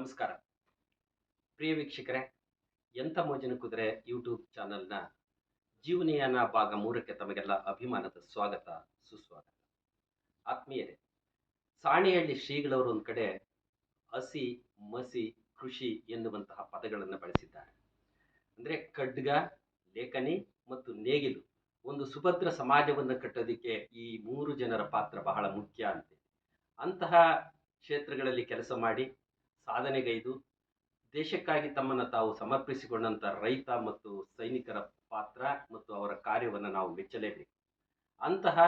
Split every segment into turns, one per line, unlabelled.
ನಮಸ್ಕಾರ. ಪ್ರಿಯ ವೀಕ್ಷಕರೇ, ಎಂಥ ಮೋಜಿನ ಕುದುರೆ ಯೂಟ್ಯೂಬ್ ಚಾನೆಲ್ನ ಜೀವನಯಾನ ಭಾಗ ಮೂರಕ್ಕೆ ತಮಗೆಲ್ಲ ಅಭಿಮಾನದ ಸ್ವಾಗತ, ಸುಸ್ವಾಗತ. ಆತ್ಮೀಯರೇ, ಸಾಣೆಹಳ್ಳಿ ಶ್ರೀಗಳವರು ಒಂದು ಕಡೆ ಹಸಿ, ಮಸಿ, ಕೃಷಿ ಎನ್ನುವಂತಹ ಪದಗಳನ್ನು ಬಳಸಿದ್ದಾರೆ. ಅಂದರೆ ಖಡ್ಗ, ಲೇಖನಿ ಮತ್ತು ನೇಗಿಲು ಒಂದು ಸುಭದ್ರ ಸಮಾಜವನ್ನು ಕಟ್ಟೋದಕ್ಕೆ ಈ ಮೂರು ಜನರ ಪಾತ್ರ ಬಹಳ ಮುಖ್ಯ ಅಂತೆ. ಅಂತಹ ಕ್ಷೇತ್ರಗಳಲ್ಲಿ ಕೆಲಸ ಮಾಡಿ ಸಾಧನೆಗೈದು. ದೇಶಕ್ಕಾಗಿ ತಮ್ಮನ್ನು ತಾವು ಸಮರ್ಪಿಸಿಕೊಂಡಂಥ ರೈತ ಮತ್ತು ಸೈನಿಕರ ಪಾತ್ರ ಮತ್ತು ಅವರ ಕಾರ್ಯವನ್ನು ನಾವು ಮೆಚ್ಚಲೇಬೇಕು. ಅಂತಹ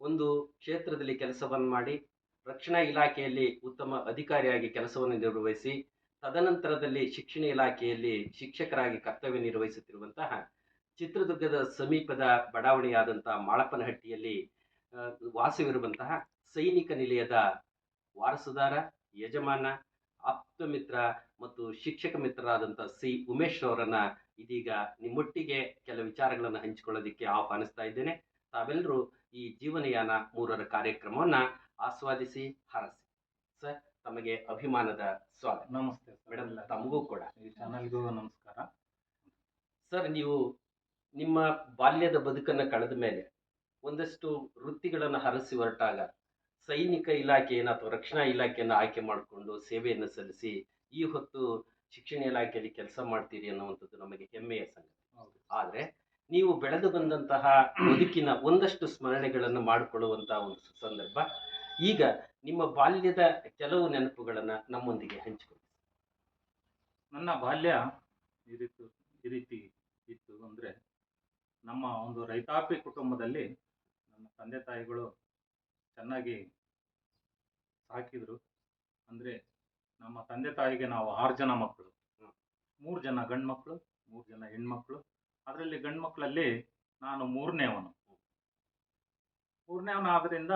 ಒಂದು ಕ್ಷೇತ್ರದಲ್ಲಿ ಕೆಲಸವನ್ನು ಮಾಡಿ, ರಕ್ಷಣಾ ಇಲಾಖೆಯಲ್ಲಿ ಉತ್ತಮ ಅಧಿಕಾರಿಯಾಗಿ ಕೆಲಸವನ್ನು ನಿರ್ವಹಿಸಿ, ತದನಂತರದಲ್ಲಿ ಶಿಕ್ಷಣ ಇಲಾಖೆಯಲ್ಲಿ ಶಿಕ್ಷಕರಾಗಿ ಕರ್ತವ್ಯ ನಿರ್ವಹಿಸುತ್ತಿರುವಂತಹ ಚಿತ್ರದುರ್ಗದ ಸಮೀಪದ ಬಡಾವಣೆಯಾದಂತಹ ಮಾಳಪ್ಪನಹಟ್ಟಿಯಲ್ಲಿ ವಾಸವಿರುವಂತಹ ಸೈನಿಕ ನಿಲಯದ ವಾರಸುದಾರ, ಯಜಮಾನ ಆಪ್ತ ಮಿತ್ರ ಮತ್ತು ಶಿಕ್ಷಕ ಮಿತ್ರರಾದಂಥ ಸಿ. ಉಮೇಶ್ ಅವರನ್ನ ಇದೀಗ ನಿಮ್ಮೊಟ್ಟಿಗೆ ಕೆಲ ವಿಚಾರಗಳನ್ನು ಹಂಚಿಕೊಳ್ಳೋದಿಕ್ಕೆ ಆಹ್ವಾನಿಸ್ತಾ ಇದ್ದೇನೆ. ತಾವೆಲ್ಲರೂ ಈ ಜೀವನಯಾನ ಮೂರರ ಕಾರ್ಯಕ್ರಮವನ್ನ ಆಸ್ವಾದಿಸಿ ಹರಸಿ. ಸರ್ ತಮಗೆ ಅಭಿಮಾನದ ಸ್ವಾಗತ.
ನಮಸ್ತೆ
ಮೇಡಮ್ ತಮಗೂ ಕೂಡ.
ಈ ಚಾನಲ್ಗೂ ನಮಸ್ಕಾರ.
ಸರ್ ನೀವು ನಿಮ್ಮ ಬಾಲ್ಯದ ಬದುಕನ್ನು ಕಳೆದ ಮೇಲೆ ಒಂದಷ್ಟು ವೃತ್ತಿಗಳನ್ನು ಹರಸಿ ಹೊರಟಾಗ ಸೈನಿಕ ಇಲಾಖೆಯನ್ನು ಅಥವಾ ರಕ್ಷಣಾ ಇಲಾಖೆಯನ್ನು ಆಯ್ಕೆ ಮಾಡಿಕೊಂಡು ಸೇವೆಯನ್ನು ಸಲ್ಲಿಸಿ ಈ ಹೊತ್ತು ಶಿಕ್ಷಣ ಇಲಾಖೆಯಲ್ಲಿ ಕೆಲಸ ಮಾಡ್ತೀರಿ ಅನ್ನುವಂಥದ್ದು ನಮಗೆ ಹೆಮ್ಮೆಯ ಸಂಗತಿ. ಆದರೆ ನೀವು ಬೆಳೆದು ಬಂದಂತಹ ಬದುಕಿನ ಒಂದಷ್ಟು ಸ್ಮರಣೆಗಳನ್ನು ಮಾಡಿಕೊಳ್ಳುವಂತಹ ಒಂದು ಸಂದರ್ಭ. ಈಗ ನಿಮ್ಮ ಬಾಲ್ಯದ ಕೆಲವು ನೆನಪುಗಳನ್ನು ನಮ್ಮೊಂದಿಗೆ ಹಂಚಿಕೊಳ್ಳಿ.
ನನ್ನ ಬಾಲ್ಯ ಈ ರೀತಿ ಈ ರೀತಿ ಇತ್ತು ಅಂದರೆ ನಮ್ಮ ಒಂದು ರೈತಾಪಿ ಕುಟುಂಬದಲ್ಲಿ ನನ್ನ ತಂದೆ ತಾಯಿಗಳು ಚೆನ್ನಾಗಿ ಸಾಕಿದ್ರು. ಅಂದರೆ ನಮ್ಮ ತಂದೆ ತಾಯಿಗೆ ನಾವು ಆರು ಜನ ಮಕ್ಕಳು. ಮೂರು ಜನ ಗಂಡು ಮಕ್ಕಳು ಮೂರು ಜನ ಹೆಣ್ಮಕ್ಳು. ಅದರಲ್ಲಿ ಗಂಡು ಮಕ್ಕಳಲ್ಲಿ ನಾನು ಮೂರನೇವನು ಮೂರನೇವನ ಆದ್ದರಿಂದ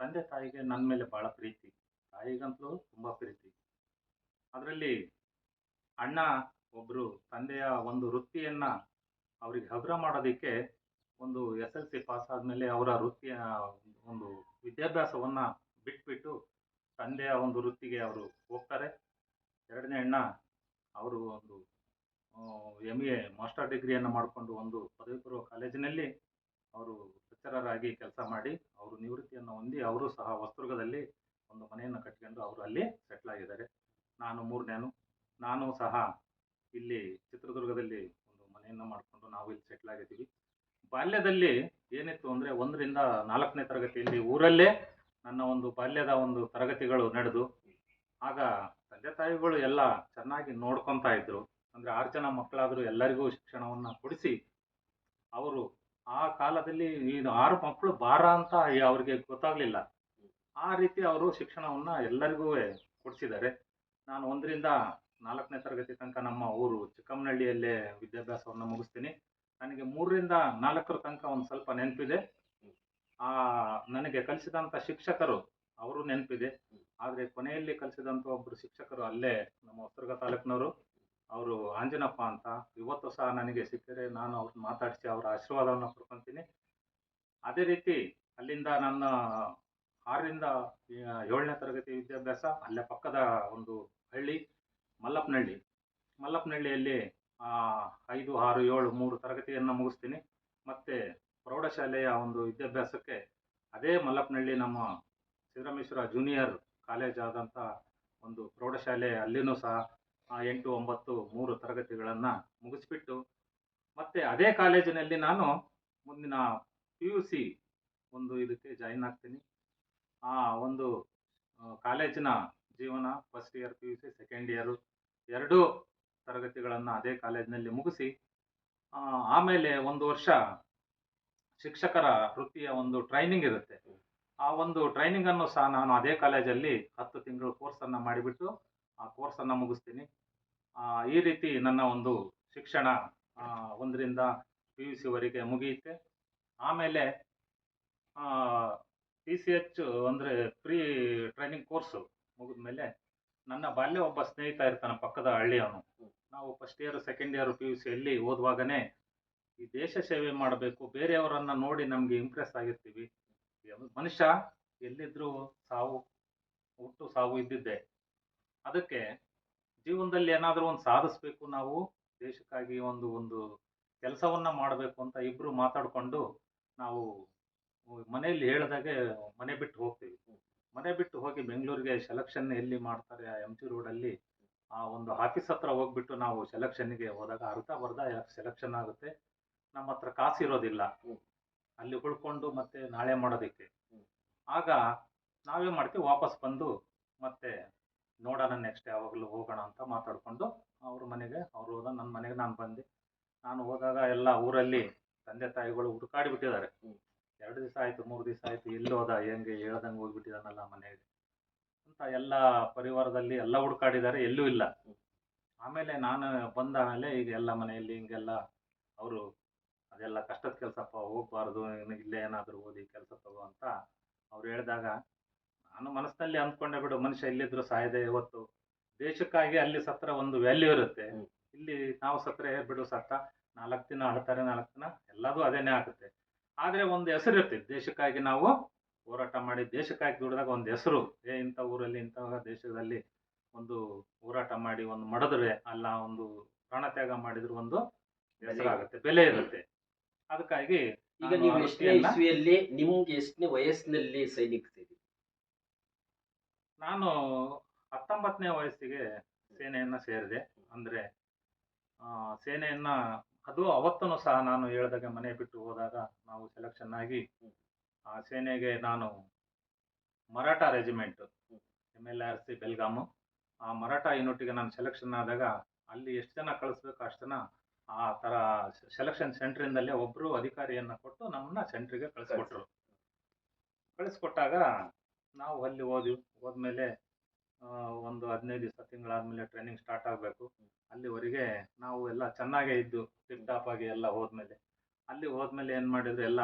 ತಂದೆ ತಾಯಿಗೆ ನನ್ನ ಮೇಲೆ ಭಾಳ ಪ್ರೀತಿ. ತಾಯಿಗಂತಲೂ ತುಂಬ ಪ್ರೀತಿ. ಅದರಲ್ಲಿ ಅಣ್ಣ ಒಬ್ಬರು ತಂದೆಯ ಒಂದು ವೃತ್ತಿಯನ್ನು ಅವರಿಗೆ ಹಗುರ ಮಾಡೋದಕ್ಕೆ ಒಂದು ಎಸ್ ಎಲ್ ಸಿ ಪಾಸ್ ಆದಮೇಲೆ ಅವರ ವೃತ್ತಿಯ ಒಂದು ವಿದ್ಯಾಭ್ಯಾಸವನ್ನ ಬಿಟ್ಬಿಟ್ಟು ತಂದೆಯ ಒಂದು ವೃತ್ತಿಗೆ ಅವರು ಹೋಗ್ತಾರೆ. ಎರಡನೇ ಅಣ್ಣ ಅವರು ಒಂದು ಎಂ ಎ ಮಾಸ್ಟರ್ ಡಿಗ್ರಿಯನ್ನು ಮಾಡಿಕೊಂಡು ಒಂದು ಪದವಿ ಪೂರ್ವ ಕಾಲೇಜಿನಲ್ಲಿ ಅವರು ಲೆಕ್ಚರರಾಗಿ ಕೆಲಸ ಮಾಡಿ ಅವರು ನಿವೃತ್ತಿಯನ್ನು ಹೊಂದಿ ಅವರು ಸಹ ಹೊಸದುರ್ಗದಲ್ಲಿ ಒಂದು ಮನೆಯನ್ನು ಕಟ್ಕೊಂಡು ಅವರು ಅಲ್ಲಿ ಸೆಟ್ಲ್ ಆಗಿದ್ದಾರೆ. ನಾನು ಮೂರನೇನು, ನಾನು ಸಹ ಇಲ್ಲಿ ಚಿತ್ರದುರ್ಗದಲ್ಲಿ ಒಂದು ಮನೆಯನ್ನು ಮಾಡಿಕೊಂಡು ನಾವು ಇಲ್ಲಿ ಸೆಟ್ಲ್ ಆಗಿದ್ದೀವಿ. ಬಾಲ್ಯದಲ್ಲಿ ಏನಿತ್ತು ಅಂದರೆ ಒಂದರಿಂದ ನಾಲ್ಕನೇ ತರಗತಿಯಲ್ಲಿ ಊರಲ್ಲೇ ನನ್ನ ಒಂದು ಬಾಲ್ಯದ ಒಂದು ತರಗತಿಗಳು ನಡೆದು, ಆಗ ತಂದೆ ತಾಯಿಗಳು ಎಲ್ಲ ಚೆನ್ನಾಗಿ ನೋಡ್ಕೊತಾ ಇದ್ದರು ಅಂದರೆ ಆರು ಜನ ಮಕ್ಕಳಾದರೂ ಎಲ್ಲರಿಗೂ ಶಿಕ್ಷಣವನ್ನು ಕೊಡಿಸಿ, ಅವರು ಆ ಕಾಲದಲ್ಲಿ ಇದು ಆರು ಮಕ್ಕಳು ಬಾರ ಅಂತ ಅವ್ರಿಗೆ ಗೊತ್ತಾಗಲಿಲ್ಲ. ಆ ರೀತಿ ಅವರು ಶಿಕ್ಷಣವನ್ನು ಎಲ್ಲರಿಗೂ ಕೊಡಿಸಿದ್ದಾರೆ. ನಾನು ಒಂದರಿಂದ ನಾಲ್ಕನೇ ತರಗತಿ ತನಕ ನಮ್ಮ ಊರು ಚಿಕ್ಕಮ್ಮನಹಳ್ಳಿಯಲ್ಲೇ ವಿದ್ಯಾಭ್ಯಾಸವನ್ನು ಮುಗಿಸ್ತೀನಿ. ನನಗೆ ಮೂರರಿಂದ ನಾಲ್ಕರ ತನಕ ಒಂದು ಸ್ವಲ್ಪ ನೆನಪಿದೆ. ಆ, ನನಗೆ ಕಲಿಸಿದಂಥ ಶಿಕ್ಷಕರು ಅವರು ನೆನಪಿದೆ. ಆದರೆ ಕೊನೆಯಲ್ಲಿ ಕಲಿಸಿದಂಥ ಒಬ್ಬರು ಶಿಕ್ಷಕರು ಅಲ್ಲೇ ನಮ್ಮ ಹೊಸದುರ್ಗ ತಾಲೂಕಿನವರು. ಅವರು ಆಂಜನಪ್ಪ ಅಂತ. ಇವತ್ತು ಸಹ ನನಗೆ ಸಿಕ್ಕರೆ ನಾನು ಅವ್ರನ್ನ ಮಾತಾಡಿಸಿ ಅವರ ಆಶೀರ್ವಾದವನ್ನು ಪಡ್ಕೊತೀನಿ. ಅದೇ ರೀತಿ ಅಲ್ಲಿಂದ ನನ್ನ ಆರರಿಂದ ಏಳನೇ ತರಗತಿ ವಿದ್ಯಾಭ್ಯಾಸ ಅಲ್ಲೇ ಪಕ್ಕದ ಒಂದು ಹಳ್ಳಿ ಮಲ್ಲಪ್ಪನಹಳ್ಳಿ. ಮಲ್ಲಪ್ಪನಹಳ್ಳಿಯಲ್ಲಿ ಐದು, ಆರು, ಏಳು, ಮೂರು ತರಗತಿಯನ್ನು ಮುಗಿಸ್ತೀನಿ. ಮತ್ತೆ ಪ್ರೌಢಶಾಲೆಯ ಒಂದು ವಿದ್ಯಾಭ್ಯಾಸಕ್ಕೆ ಅದೇ ಮಲ್ಲಪ್ಪನಹಳ್ಳಿ ನಮ್ಮ ಸಿದ್ದರಾಮೇಶ್ವರ ಜೂನಿಯರ್ ಕಾಲೇಜ್ ಆದಂಥ ಒಂದು ಪ್ರೌಢಶಾಲೆ ಅಲ್ಲಿನೂ ಸಹ ಎಂಟು, ಒಂಬತ್ತು, ಮೂರು ತರಗತಿಗಳನ್ನು ಮುಗಿಸ್ಬಿಟ್ಟು ಮತ್ತೆ ಅದೇ ಕಾಲೇಜಿನಲ್ಲಿ ನಾನು ಮುಂದಿನ ಪಿ ಯು ಸಿ ಒಂದು ಇದಕ್ಕೆ ಜಾಯಿನ್ ಆಗ್ತೀನಿ. ಆ, ಒಂದು ಕಾಲೇಜಿನ ಜೀವನ first year P U C second year ಎರಡೂ ತರಗತಿಗಳನ್ನು ಅದೇ ಕಾಲೇಜಿನಲ್ಲಿ ಮುಗಿಸಿ ಆಮೇಲೆ ಒಂದು ವರ್ಷ ಶಿಕ್ಷಕರ ವೃತ್ತಿಯ ಒಂದು ಟ್ರೈನಿಂಗ್ ಇರುತ್ತೆ. ಆ ಒಂದು ಟ್ರೈನಿಂಗ್ ಅನ್ನು ಸಹ ನಾನು ಅದೇ ಕಾಲೇಜಲ್ಲಿ ಹತ್ತು ತಿಂಗಳು ಕೋರ್ಸನ್ನು ಮಾಡಿಬಿಟ್ಟು, ಆ ಕೋರ್ಸನ್ನು ಮುಗಿಸ್ತೀನಿ. ಈ ರೀತಿ ನನ್ನ ಒಂದು ಶಿಕ್ಷಣ ಒಂದರಿಂದ ಪಿ ಯು ಸಿವರೆಗೆ ಮುಗಿಯುತ್ತೆ. ಆಮೇಲೆ ಪಿ ಸಿ ಎಚ್ ಅಂದರೆ ಪ್ರೀ ಟ್ರೈನಿಂಗ್ ಕೋರ್ಸು ಮುಗಿದ್ಮೇಲೆ ನನ್ನ ಬಾಲ್ಯ ಒಬ್ಬ ಸ್ನೇಹಿತ ಇರ್ತಾನೆ ಪಕ್ಕದ ಹಳ್ಳಿಯವನು. ನಾವು first year second year P U ಸಿಯಲ್ಲಿ ಓದುವಾಗನೇ ಈ ದೇಶ ಸೇವೆ ಮಾಡಬೇಕು, ಬೇರೆಯವರನ್ನು ನೋಡಿ ನಮಗೆ ಇಂಪ್ರೆಸ್ ಆಗಿರ್ತೀವಿ. ಮನುಷ್ಯ ಎಲ್ಲಿದ್ದರೂ ಸಾವು ಹುಟ್ಟು ಸಾವು ಇದ್ದಿದ್ದೆ. ಅದಕ್ಕೆ ಜೀವನದಲ್ಲಿ ಏನಾದರೂ ಒಂದು ಸಾಧಿಸ್ಬೇಕು ನಾವು, ದೇಶಕ್ಕಾಗಿ ಒಂದು ಒಂದು ಕೆಲಸವನ್ನ ಮಾಡಬೇಕು ಅಂತ ಇಬ್ಬರು ಮಾತಾಡಿಕೊಂಡು ನಾವು ಮನೆಯಲ್ಲಿ ಹೇಳಿದಾಗೆ ಮನೆ ಬಿಟ್ಟು ಹೋಗ್ತೀವಿ. ಮನೆ ಬಿಟ್ಟು ಹೋಗಿ ಬೆಂಗಳೂರಿಗೆ ಸೆಲೆಕ್ಷನ್ ಎಲ್ಲಿ ಮಾಡ್ತಾರೆ ಆ ಎಂ ಜಿ ರೋಡಲ್ಲಿ ಆ ಒಂದು ಆಫೀಸ್ ಹತ್ರ ಹೋಗ್ಬಿಟ್ಟು ನಾವು ಸೆಲೆಕ್ಷನ್ಗೆ ಹೋದಾಗ ಅರ್ಧ ಬರ್ಧ ಸೆಲೆಕ್ಷನ್ ಆಗುತ್ತೆ. ನಮ್ಮ ಹತ್ರ ಕಾಸು ಇರೋದಿಲ್ಲ. ಅಲ್ಲಿ ಉಳ್ಕೊಂಡು ಮತ್ತೆ ನಾಳೆ ಮಾಡೋದಕ್ಕೆ. ಆಗ ನಾವೇ ಮಾಡ್ತೀವಿ ವಾಪಸ್ ಬಂದು ಮತ್ತೆ ನೋಡೋಣ ನೆಕ್ಸ್ಟ್ ಯಾವಾಗಲೂ ಹೋಗೋಣ ಅಂತ ಮಾತಾಡ್ಕೊಂಡು ಅವ್ರ ಮನೆಗೆ ಅವ್ರು ಹೋದ ನನ್ನ ಮನೆಗೆ ನಾನು ಬಂದೆ. ನಾನು ಹೋದಾಗ ಎಲ್ಲ ಊರಲ್ಲಿ ತಂದೆ ತಾಯಿಗಳು ಹುಡುಕಾಡಿ ಬಿಟ್ಟಿದ್ದಾರೆ. ಎರಡು ದಿವಸ ಆಯ್ತು ಮೂರು ದಿವಸ ಆಯ್ತು ಎಲ್ಲಿ ಹೋದ ಹೆಂಗೆ ಹೇಳ್ದಂಗೆ ಹೋಗ್ಬಿಟ್ಟಿದಾನಲ್ಲ ಮನೆಗೆ ಅಂತ ಎಲ್ಲ ಪರಿವಾರದಲ್ಲಿ ಎಲ್ಲ ಹುಡುಕಾಡಿದ್ದಾರೆ ಎಲ್ಲೂ ಇಲ್ಲ. ಆಮೇಲೆ ನಾನು ಬಂದ ಮೇಲೆ ಈಗ ಎಲ್ಲ ಮನೆಯಲ್ಲಿ ಹಿಂಗೆಲ್ಲ ಅವರು ಅದೆಲ್ಲ ಕಷ್ಟದ ಕೆಲಸಪ್ಪ ಹೋಗ್ಬಾರ್ದು ಇಲ್ಲೇ ಏನಾದರೂ ಓದಿ ಕೆಲಸ ತಗೋ ಅಂತ ಅವ್ರು ಹೇಳಿದಾಗ ನಾನು ಮನಸ್ಸಿನಲ್ಲಿ ಅಂದ್ಕೊಂಡೆ ಬಿಡು ಮನುಷ್ಯ ಎಲ್ಲಿದ್ರು ಸಾಯದೆ ಇವತ್ತು ದೇಶಕ್ಕಾಗಿ ಅಲ್ಲಿ ಸತ್ರ ಒಂದು ವ್ಯಾಲ್ಯೂ ಇರುತ್ತೆ. ಇಲ್ಲಿ ನಾವು ಸತ್ರ ಬಿಡು ಸತ್ತ ನಾಲ್ಕು ದಿನ ಅಳ್ತಾರೆ ನಾಲ್ಕು ದಿನ ಎಲ್ಲದೂ ಅದೇನೇ ಆಗುತ್ತೆ. ಆದರೆ ಒಂದು ಹೆಸರು ಇರ್ತೈತೆ ದೇಶಕ್ಕಾಗಿ ನಾವು ಹೋರಾಟ ಮಾಡಿ ದೇಶಕ್ಕಾಗಿ ದುಡಿದಾಗ ಒಂದು ಹೆಸರು. ಏ ಇಂಥ ಊರಲ್ಲಿ ಇಂಥ ದೇಶದಲ್ಲಿ ಒಂದು ಹೋರಾಟ ಮಾಡಿ ಒಂದು ಮಡದ್ರೆ ಅಲ್ಲ ಒಂದು ಪ್ರಾಣತ್ಯಾಗ ಮಾಡಿದ್ರು ಒಂದು ಹೆಸರಾಗುತ್ತೆ ಬೆಲೆ ಇರುತ್ತೆ. ಅದಕ್ಕಾಗಿ
ಈಗ ನೀವು ಎಷ್ಟನೇ ಇಸ್ವಿಯಲ್ಲಿ ನಿಮ್ಗೆ ಎಷ್ಟನೇ ವಯಸ್ಸಿನಲ್ಲಿ ಸೈನಿಕ ಸೇರಿ
ನಾನು ಹತ್ತೊಂಬತ್ತನೇ ವಯಸ್ಸಿಗೆ ಸೇನೆಯನ್ನ ಸೇರಿದೆ. ಅಂದ್ರೆ ಆ, ಸೇನೆಯನ್ನ ಅದು ಅವತ್ತೂ ಸಹ ನಾನು ಹೇಳಿದಾಗ ಮನೆ ಬಿಟ್ಟು ಹೋದಾಗ ನಾವು ಸೆಲೆಕ್ಷನ್ ಆಗಿ ಆ ಸೇನೆಗೆ ನಾನು Maratha regiment M L R C Belgaum. ಆ ಮರಾಠ ಯೂನಿಟ್ಗೆ ನಾನು ಸೆಲೆಕ್ಷನ್ ಆದಾಗ ಅಲ್ಲಿ ಎಷ್ಟು ಜನ ಕಳಿಸ್ಬೇಕು ಅಷ್ಟು ಜನ ಆ ಥರ ಸೆಲೆಕ್ಷನ್ ಸೆಂಟ್ರಿಂದಲೇ ಒಬ್ಬರು ಅಧಿಕಾರಿಯನ್ನ ಕೊಟ್ಟು ನಮ್ಮನ್ನ ಸೆಂಟ್ರಿಗೆ ಕಳಿಸ್ಕೊಟ್ರು. ಕಳಿಸ್ಕೊಟ್ಟಾಗ ನಾವು ಅಲ್ಲಿ ಹೋದ್ವಿ. ಹೋದ್ಮೇಲೆ ಒಂದು ಹದಿನೈದು ದಿವಸ ತಿಂಗಳಾದ್ಮೇಲೆ ಟ್ರೈನಿಂಗ್ ಸ್ಟಾರ್ಟ್ ಆಗಬೇಕು. ಅಲ್ಲಿವರೆಗೆ ನಾವು ಎಲ್ಲ ಚೆನ್ನಾಗೇ ಇದ್ದು ಟಿಪ್ ಟಾಪ್ ಆಗಿ ಎಲ್ಲ ಹೋದ್ಮೇಲೆ. ಅಲ್ಲಿ ಹೋದ್ಮೇಲೆ ಏನು ಮಾಡಿದ್ರು, ಎಲ್ಲ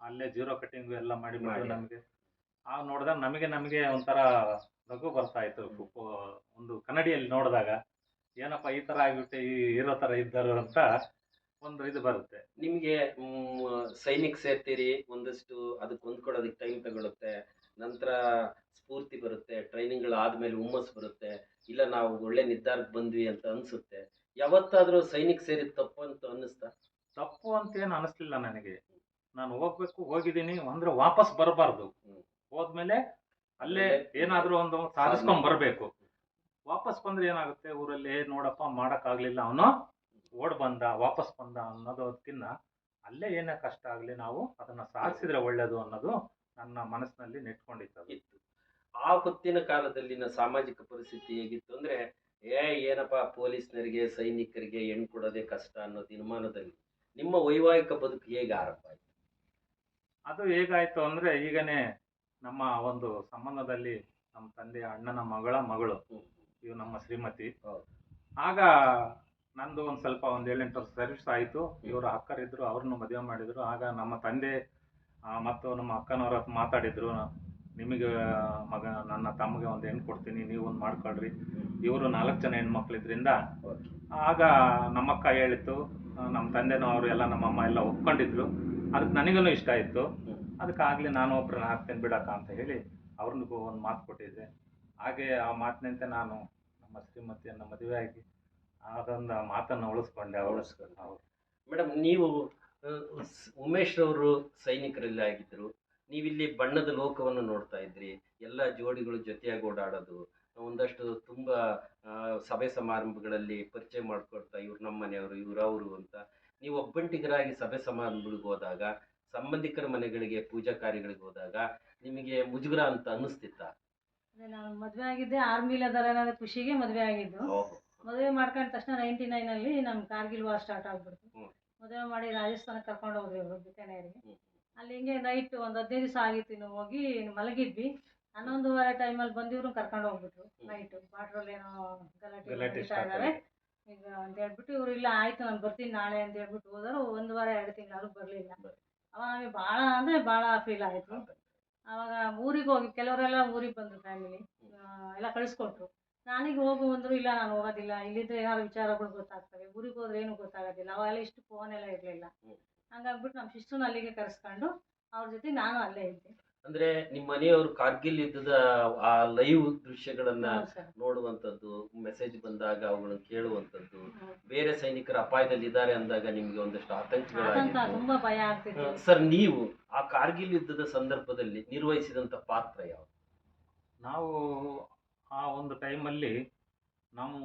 ಅಲ್ಲೇ ಜೀರೋ ಕಟಿಂಗ್ ಎಲ್ಲ ಮಾಡಿಬಿಟ್ಟು
ಮಾಡಿ.
ನಮಗೆ. ಆ ನೋಡಿದಾಗ ನಮಗೆ ನಮಗೆ ಒಂಥರ ನಗು ಬರ್ತಾ ಇತ್ತು ಒಂದು ಕನ್ನಡಿಯಲ್ಲಿ ನೋಡಿದಾಗ ಏನಪ್ಪ ಈ ತರ ಆಗಿಬಿಟ್ಟು ಈ ಇರೋ ತರ ಇದ್ದರು ಅಂತ ಒಂದು ಇದು ಬರುತ್ತೆ.
ನಿಮಗೆ ಸೈನಿಕ್ ಸೇರ್ತೀರಿ ಒಂದಷ್ಟು ಅದಕ್ಕೆ ಹೊಂದ್ಕೊಳ್ಳೋದಕ್ಕೆ ಟೈಮ್ ತಗೊಳುತ್ತೆ ನಂತರ ಸ್ಫೂರ್ತಿ ಬರುತ್ತೆ ಟ್ರೈನಿಂಗ್ಗಳು ಆದ್ಮೇಲೆ ಹುಮ್ಮಸ್ಸು ಬರುತ್ತೆ ಇಲ್ಲ ನಾವು ಒಳ್ಳೆ ನಿರ್ಧಾರಕ್ಕೆ ಬಂದ್ವಿ ಅಂತ ಅನ್ಸುತ್ತೆ. ಯಾವತ್ತಾದ್ರೂ ಸೈನಿಕ್ ಸೇರಿದ ತಪ್ಪು ಅಂತ ಅನ್ನಿಸ್ತಾ?
ತಪ್ಪು ಅಂತ ಏನು ಅನಿಸ್ಲಿಲ್ಲ ನನಗೆ. ನಾನು ಹೋಗ್ಬೇಕು ಹೋಗಿದ್ದೀನಿ ಅಂದ್ರೆ ವಾಪಸ್ ಬರಬಾರ್ದು. ಹೋದ್ಮೇಲೆ ಅಲ್ಲೇ ಏನಾದರೂ ಒಂದು ಸಾಧಿಸ್ಕೊಂಡ್ ಬರ್ಬೇಕು. ವಾಪಸ್ ಬಂದ್ರೆ ಏನಾಗುತ್ತೆ ಊರಲ್ಲಿ "ಏ, ನೋಡಪ್ಪ ಮಾಡಕ್ ಆಗ್ಲಿಲ್ಲ ಅವನು ಓಡ್ ಬಂದ ವಾಪಸ್ ಬಂದ ಅನ್ನೋದಕ್ಕಿಂತ ಅಲ್ಲೇ ಏನೇ ಕಷ್ಟ ಆಗ್ಲಿ ನಾವು ಅದನ್ನ ಸಾಧಿಸಿದ್ರೆ ಒಳ್ಳೇದು ಅನ್ನೋದು ನನ್ನ ಮನಸ್ಸಿನಲ್ಲಿ ನೆಟ್ಕೊಂಡಿತ್ತು
ಆ ಹೊತ್ತಿನ ಕಾಲದಲ್ಲಿನ ಸಾಮಾಜಿಕ ಪರಿಸ್ಥಿತಿ ಹೇಗಿತ್ತು ಅಂದ್ರೆ ಏ ಏನಪ್ಪ ಪೊಲೀಸ್ನರಿಗೆ ಸೈನಿಕರಿಗೆ ಹೆಣ್ಣು ಕೊಡೋದೇ ಕಷ್ಟ ಅನ್ನೋ ತೀರ್ಮಾನದಲ್ಲಿ ನಿಮ್ಮ ವೈವಾಹಿಕ ಬದುಕು ಹೇಗೆ ಆರಂಭ ಆಯ್ತು?
ಅದು ಹೇಗಾಯ್ತು ಅಂದ್ರೆ ಈಗನೇ ನಮ್ಮ ಒಂದು ಸಂಬಂಧದಲ್ಲಿ ನಮ್ಮ ತಂದೆಯ ಅಣ್ಣನ ಮಗಳ ಮಗಳು. ಇವು ನಮ್ಮ ಶ್ರೀಮತಿ. ಆಗ ನಂದು ಒಂದು ಸ್ವಲ್ಪ ಒಂದು ಏಳೆಂಟು ವರ್ಷ ಸರ್ವಿಸ್ ಆಯಿತು. ಇವರು ಅಕ್ಕರಿದ್ರು ಅವ್ರನ್ನ ಮದುವೆ ಮಾಡಿದ್ರು. ಆಗ ನಮ್ಮ ತಂದೆ ಮತ್ತು ನಮ್ಮ ಅಕ್ಕನವ್ರ ಹತ್ರ ಮಾತಾಡಿದ್ರು. ನಿಮಗೆ ಮಗ ನನ್ನ ತಮ್ಮಗೆ ಒಂದು ಹೆಣ್ಣು ಕೊಡ್ತೀನಿ ನೀವು ಒಂದು ಮಾಡ್ಕೊಳ್ರಿ. ಇವರು ನಾಲ್ಕು ಜನ ಹೆಣ್ಮಕ್ಳಿದ್ರಿಂದ. ಆಗ ನಮ್ಮಕ್ಕ ಹೇಳಿತ್ತು. ನಮ್ಮ ತಂದೆನೂ ಅವರು ಎಲ್ಲ ನಮ್ಮಮ್ಮ ಎಲ್ಲ ಒಪ್ಕೊಂಡಿದ್ರು. ಅದಕ್ಕೆ ನನಗೂ ಇಷ್ಟ ಇತ್ತು
ಅದಕ್ಕೆ
ಆಗಲೇ ನಾನು ಒಬ್ಬರನ್ನ ಹಾಕ್ತೇನೆ ಬಿಡಕ್ಕ ಅಂತ ಹೇಳಿ ಅವ್ರನಿಗೂ ಒಂದು ಮಾತು ಕೊಟ್ಟಿದ್ದೆ. ಹಾಗೆ ಆ ಮಾತಿನಂತೆ ನಾನು ನಮ್ಮ ಶ್ರೀಮತಿಯನ್ನು ಮದುವೆ ಆಗಿ ಅದೊಂದು ಮಾತನ್ನು ಉಳಿಸ್ಕೊಂಡೆ
ಉಳಿಸ್ಕೊಂಡು.
ಹೌದು.
ಮೇಡಮ್ ನೀವು ಉಮೇಶ್ ಅವರು ಸೈನಿಕರಲ್ಲಿ ಆಗಿದ್ದರು. ನೀವಿಲ್ಲಿ ಬಣ್ಣದ ಲೋಕವನ್ನು ನೋಡ್ತಾ ಇದ್ರಿ. ಎಲ್ಲ ಜೋಡಿಗಳು ಜೊತೆಯಾಗಿ ಓಡಾಡೋದು. ಒಂದಷ್ಟು ತುಂಬ ಸಭೆ ಸಮಾರಂಭಗಳಲ್ಲಿ ಪರಿಚಯ ಮಾಡ್ಕೊಡ್ತಾ ಇವ್ರು ನಮ್ಮ ಮನೆಯವರು ಇವ್ರು ಅವರು ಅಂತ. ನೀವು ಒಬ್ಬಂಟಿಗರಾಗಿ ಸಭೆ ಸಮಾರಂಭಗಳಿಗೆ ಹೋದಾಗ ಸಂಬಂಧಿಕರ ಮನೆಗಳಿಗೆ ಪೂಜಾ ಕಾರ್ಯಗಳಿಗೆ ಹೋದಾಗ ನಿಮಗೆ ಮುಜುಗರ ಅಂತ ಅನ್ನಿಸ್ತಿತ್ತ?
ಅದೇ ನಾನು ಮದುವೆ ಆಗಿದ್ದೆ ಆರ್ಮಿಲಿ ಅದಾರ ಖುಷಿಗೆ ಮದುವೆ ಆಗಿದ್ದು. ಮದುವೆ ಮಾಡ್ಕೊಂಡ ತಕ್ಷಣ ನೈಂಟಿ ನೈನಲ್ಲಿ ನಮ್ಮ ಕಾರ್ಗಿಲ್ ವಾರ್ ಸ್ಟಾರ್ಟ್ ಆಗ್ಬಿಡ್ತು. ಮದುವೆ ಮಾಡಿ ರಾಜಸ್ಥಾನಕ್ಕೆ ಕರ್ಕೊಂಡು ಹೋದ್ರಿ ಅವರು ಬಿಕಾನೇರಿಗೆ. ಅಲ್ಲಿ ಹಿಂಗೆ ನೈಟ್ ಒಂದು ಹದಿನೈದು ದಿವಸ ಆಗಿತ್ತು ಇನ್ನು ಹೋಗಿ ಮಲಗಿದ್ವಿ. ಹನ್ನೊಂದುವರೆ ಟೈಮಲ್ಲಿ ಬಂದಿವ್ರು ಕರ್ಕೊಂಡು ಹೋಗ್ಬಿಟ್ರು. ನೈಟ್ ಬಾರ್ಡ್ರಲ್ಲಿ ಏನೋ ಗಲಾಟೆ
ಗಲಾಟೆ ಸ್ಟಾರ್ಟ್
ಇದಾವೆ ಈಗ ಅಂತ ಹೇಳ್ಬಿಟ್ಟು ಇವ್ರು ಇಲ್ಲ ಆಯ್ತು ನಾನು ಬರ್ತೀನಿ ನಾಳೆ ಅಂತ ಹೇಳ್ಬಿಟ್ಟು ಹೋದರು ಒಂದು ವಾರ ಎರಡು ತಿಂಗಳು ಬರಲಿಲ್ಲ. ಅವಾಗ ನಮಗೆ ಭಾಳ ಅಂದರೆ ಭಾಳ ಫೀಲ್ ಆಯಿತು. ಆವಾಗ ಊರಿಗೆ ಹೋಗಿ ಕೆಲವರೆಲ್ಲ ಊರಿಗೆ ಬಂದರು ಫ್ಯಾಮಿಲಿ ಎಲ್ಲ ಕಳಿಸ್ಕೊಟ್ರು. ನಾನೀಗ ಹೋಗು ಅಂದ್ರು ಇಲ್ಲ ನಾನು ಹೋಗೋದಿಲ್ಲ ಇಲ್ಲಿದ್ದರೆ ಏನಾದ್ರು ವಿಚಾರಗಳು ಗೊತ್ತಾಗ್ತವೆ. ಊರಿಗೆ ಹೋದ್ರೆ ಏನು ಗೊತ್ತಾಗೋದಿಲ್ಲ. ಅವಾಗೆಲ್ಲ ಇಷ್ಟು ಫೋನ್ ಎಲ್ಲ ಇರಲಿಲ್ಲ. ಹಂಗಾಗ್ಬಿಟ್ಟು ನಮ್ಮ ಸಿಸ್ಟರ್ನ ಅಲ್ಲಿಗೆ ಕರೆಸ್ಕೊಂಡು ಅವ್ರ ಜೊತೆ ನಾನು ಅಲ್ಲೇ ಇದ್ದೆ.
ಅಂದ್ರೆ ನಿಮ್ಮ ಮನೆಯವರು ಕಾರ್ಗಿಲ್ ಯುದ್ಧದ ಆ ಲೈವ್ ದೃಶ್ಯಗಳನ್ನ ನೋಡುವಂತದ್ದು ಮೆಸೇಜ್ ಬಂದಾಗ ಅವುಗಳನ್ನು ಕೇಳುವಂತದ್ದು ಬೇರೆ ಸೈನಿಕರ ಅಪಾಯದಲ್ಲಿ ಇದ್ದಾರೆ ಅಂದಾಗ ನಿಮ್ಗೆ ಒಂದಷ್ಟು
ಆತಂಕ
ಆತಂಕಗಳಾಗಿತ್ತು ಸರ್ ನೀವು ಆ ಕಾರ್ಗಿಲ್ ಯುದ್ಧದ ಸಂದರ್ಭದಲ್ಲಿ ನಿರ್ವಹಿಸಿದಂತ ಪಾತ್ರ ಯಾವುದು?
ನಾವು ಆ ಒಂದು ಟೈಮಲ್ಲಿ ನಾವು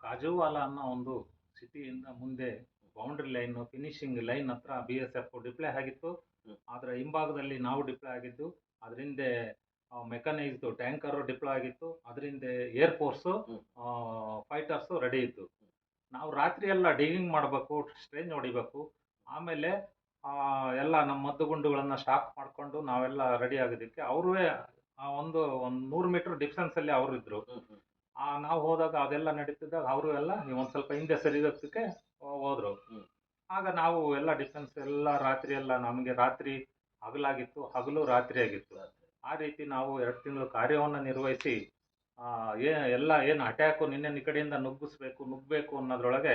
ಕಾಜುವಾಲ ಅನ್ನೋ ಒಂದು ಸಿಟಿಯಿಂದ ಮುಂದೆ ಬೌಂಡ್ರಿ ಲೈನ್ ಫಿನಿಶಿಂಗ್ ಲೈನ್ ಹತ್ರ ಬಿ ಎಸ್ ಎಫ್ ಡಿಪ್ಲೇ ಆಗಿತ್ತು. ಅದರ ಹಿಂಭಾಗದಲ್ಲಿ ನಾವು ಡಿಪ್ಲೋ ಆಗಿದ್ದು ಅದರಿಂದ ಮೆಕನೈಸ್ಡ್ ಟ್ಯಾಂಕರು ಡಿಪ್ಲೋ ಆಗಿತ್ತು. ಅದರಿಂದ ಏರ್ ಫೋರ್ಸು. ಫೈಟರ್ಸು ರೆಡಿ ಇತ್ತು ನಾವು ರಾತ್ರಿ ಎಲ್ಲ ಡಿಗಿಂಗ್ ಮಾಡಬೇಕು ಸ್ಟ್ರೇಂಜ್ ಹೊಡಿಬೇಕು. ಆಮೇಲೆ ಎಲ್ಲ ನಮ್ಮ ಮದ್ದು ಗುಂಡುಗಳನ್ನು ಸ್ಟಾಕ್ ಮಾಡಿಕೊಂಡು ನಾವೆಲ್ಲ ರೆಡಿ ಆಗೋದಕ್ಕೆ ಅವರು ಒಂದು ಒಂದು ನೂರು ಮೀಟರ್ ಡಿಸ್ಟೆನ್ಸಲ್ಲಿ ಅವರು ಇದ್ದರು ಆ, ನಾವು ಹೋದಾಗ ಅದೆಲ್ಲ ನಡೀತಿದ್ದಾಗ ಅವರು ಎಲ್ಲ ನೀವು ಒಂದು ಸ್ವಲ್ಪ ಹಿಂದೆ ಸರಿದಕ್ಕೆ ಹೋದ್ರು. ಆಗ ನಾವು ಎಲ್ಲ ಡಿಫೆನ್ಸ್ ಎಲ್ಲ ರಾತ್ರಿ ಎಲ್ಲ ನಮಗೆ ರಾತ್ರಿ ಹಗಲಾಗಿತ್ತು ಹಗಲು ರಾತ್ರಿ ಆಗಿತ್ತು ಆ ರೀತಿ ನಾವು ಎರಡು ತಿಂಗಳು ಕಾರ್ಯವನ್ನು ನಿರ್ವಹಿಸಿ ಆ, ಏ ಎಲ್ಲ ಏನು ಅಟ್ಯಾಕು ನಿನ್ನೆ ಈ ಕಡೆಯಿಂದ ನುಗ್ಗಿಸ್ಬೇಕು ನುಗ್ಗಬೇಕು ಅನ್ನೋದ್ರೊಳಗೆ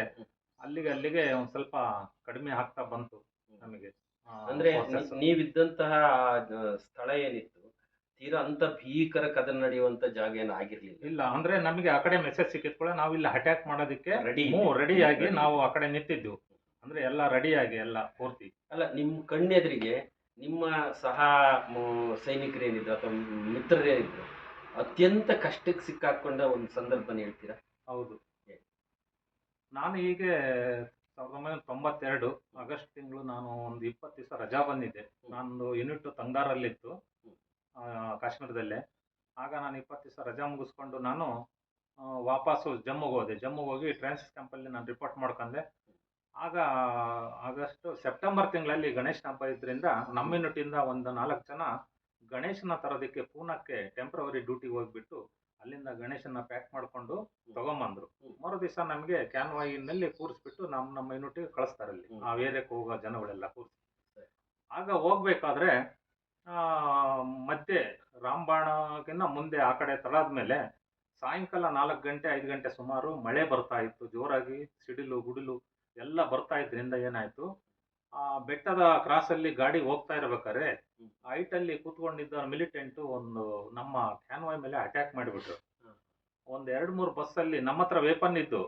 ಅಲ್ಲಿಗೆ ಅಲ್ಲಿಗೆ ಒಂದು ಸ್ವಲ್ಪ ಕಡಿಮೆ ಆಗ್ತಾ ಬಂತು ನಮಗೆ
ಅಂದ್ರೆ. ನೀ- ನೀವಿದ್ದಂತಹ ಸ್ಥಳ ಏನಿತ್ತು ತೀರಾ ಅಂತ ಭೀಕರ ಕದನ ನಡೆಯುವಂತ ಜಾಗ ಏನು ಆಗಿರ್ಲಿಲ್ಲ
ಇಲ್ಲ ಅಂದ್ರೆ ನಮಗೆ ಆ ಕಡೆ ಮೆಸೇಜ್ ಸಿಕ್ಕಿದ ಕೂಡ ನಾವು ಇಲ್ಲಿ ಅಟ್ಯಾಕ್ ಮಾಡೋದಕ್ಕೆ
ರೆಡಿ
ರೆಡಿಯಾಗಿ. ನಾವು ಆ ಕಡೆ ನಿಂತಿದ್ದು ಅಂದ್ರೆ ಎಲ್ಲ ರೆಡಿಯಾಗಿ ಎಲ್ಲ ಪೂರ್ತಿ.
ಅಲ್ಲ ನಿಮ್ಮ ಕಣ್ಣೆದುರಿಗೆ ನಿಮ್ಮ ಸಹ ಸೈನಿಕರು ಏನಿದ್ರು ಅಥವಾ ಮಿತ್ರರೇನಿದ್ರು ಅತ್ಯಂತ ಕಷ್ಟಕ್ಕೆ ಸಿಕ್ಕಾಕೊಂಡ ಒಂದು ಸಂದರ್ಭನ ಹೇಳ್ತೀರಾ?
ಹೌದು. ನಾನು ಹೀಗೆ ಸಾವಿರದ ಒಂಬೈನೂರ ತೊಂಬತ್ತೆರಡು ಆಗಸ್ಟ್ ತಿಂಗಳು ನಾನು ಒಂದು ಇಪ್ಪತ್ತು ದಿವಸ ರಜಾ ಬಂದಿದ್ದೆ. ನಂದು ಯೂನಿಟ್ ತಂಗಾರಲ್ಲಿತ್ತು ಕಾಶ್ಮೀರದಲ್ಲೇ. ಆಗ ನಾನು ಇಪ್ಪತ್ತು ದಿವಸ ರಜಾ ಮುಗಿಸ್ಕೊಂಡು ನಾನು ವಾಪಸ್ ವಾಪಸ್ಸು ಜಮ್ಮುಗೆ ಹೋದೆ. ಜಮ್ಮುಗೆ ಹೋಗಿ ಟ್ರಾನ್ಸಿಸ್ ಕ್ಯಾಂಪಲ್ಲಿ ನಾನು ರಿಪೋರ್ಟ್ ಮಾಡ್ಕೊಂಡೆ. ಆಗ ಆಗಸ್ಟ್ ಸೆಪ್ಟೆಂಬರ್ ತಿಂಗಳಲ್ಲಿ ಗಣೇಶನ ಹಬ್ಬ ಇದ್ರಿಂದ ನಮ್ಮ ಯೂನಿಟಿಂದ ಒಂದು ನಾಲ್ಕು ಜನ ಗಣೇಶನ ತರೋದಕ್ಕೆ ಪೂನಕ್ಕೆ ಟೆಂಪ್ರವರಿ ಡ್ಯೂಟಿಗೆ ಹೋಗ್ಬಿಟ್ಟು ಅಲ್ಲಿಂದ ಗಣೇಶನ ಪ್ಯಾಕ್ ಮಾಡಿಕೊಂಡು ತಗೊಂಬಂದ್ರು. ಮರು ದಿವಸ ನಮಗೆ ಕ್ಯಾನ್ವಾಯಿನಲ್ಲಿ ಕೂರಿಸ್ಬಿಟ್ಟು ನಮ್ಮ ನಮ್ಮ ಯೂನಿಟಿಗೆ ಕಳಿಸ್ತಾರೆ ಅಲ್ಲಿ. ಆ ಏರಿಯಾಕ್ಕೆ ಹೋಗೋ ಜನಗಳೆಲ್ಲ ಕೂರಿಸಿ ಆಗ ಹೋಗ್ಬೇಕಾದ್ರೆ ಮಧ್ಯೆ ರಾಮಬಾಣಕ್ಕಿಂತ ಮುಂದೆ ಆ ಕಡೆ ತಡಾದ ಮೇಲೆ ಸಾಯಂಕಾಲ ನಾಲ್ಕು ಗಂಟೆ ಐದು ಗಂಟೆ ಸುಮಾರು ಮಳೆ ಬರ್ತಾ ಇತ್ತು ಜೋರಾಗಿ ಸಿಡಿಲು ಗುಡಿಲು ಎಲ್ಲ ಬರ್ತಾ ಇದ್ರಿಂದ ಏನಾಯ್ತು? ಆ ಬೆಟ್ಟದ ಕ್ರಾಸಲ್ಲಿ ಗಾಡಿ ಹೋಗ್ತಾ ಇರ್ಬೇಕಾದ್ರೆ ಹೈಟಲ್ಲಿ ಕೂತ್ಕೊಂಡಿದ್ದ ಮಿಲಿಟೆಂಟು ಒಂದು ನಮ್ಮ ಕ್ಯಾನ್ವಾಯ್ ಮೇಲೆ ಅಟ್ಯಾಕ್ ಮಾಡಿಬಿಟ್ರು. ಒಂದು ಎರಡ್ ಮೂರು ಬಸ್ಸಲ್ಲಿ ನಮ್ಮ ಹತ್ರ ವೇಪನ್ ಇದ್ದು